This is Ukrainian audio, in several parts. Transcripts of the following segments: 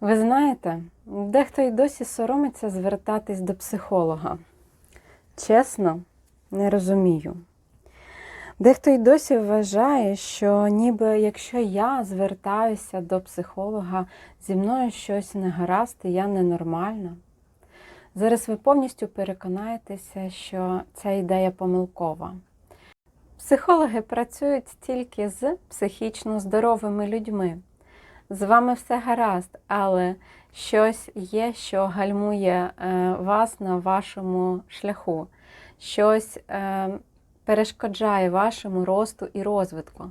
Ви знаєте, дехто й досі соромиться звертатись до психолога. Чесно, не розумію. Дехто й досі вважає, що ніби якщо я звертаюся до психолога, зі мною щось не гаразд, і я ненормальна. Зараз ви повністю переконаєтеся, що ця ідея помилкова. Психологи працюють тільки з психічно здоровими людьми. З вами все гаразд, але щось є, що гальмує е, вас на вашому шляху, щось е, перешкоджає вашому росту і розвитку.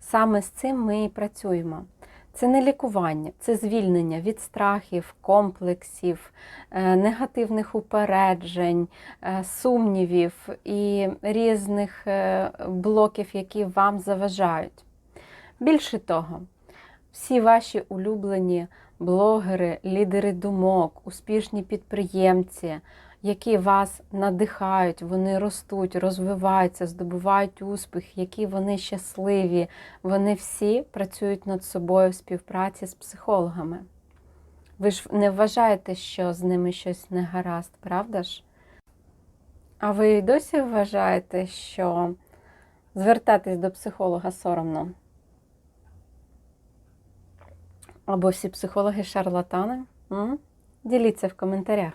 Саме з цим ми і працюємо. Це не лікування, це звільнення від страхів, комплексів, е, негативних упереджень, сумнівів і різних блоків, які вам заважають. Більше того, всі ваші улюблені блогери, лідери думок, успішні підприємці, які вас надихають, вони ростуть, розвиваються, здобувають успіх, які вони щасливі, вони всі працюють над собою в співпраці з психологами. Ви ж не вважаєте, що з ними щось не гаразд, правда ж? А ви досі вважаєте, що звертатись до психолога соромно? Або всі психологи шарлатани? М? Діліться в коментарях.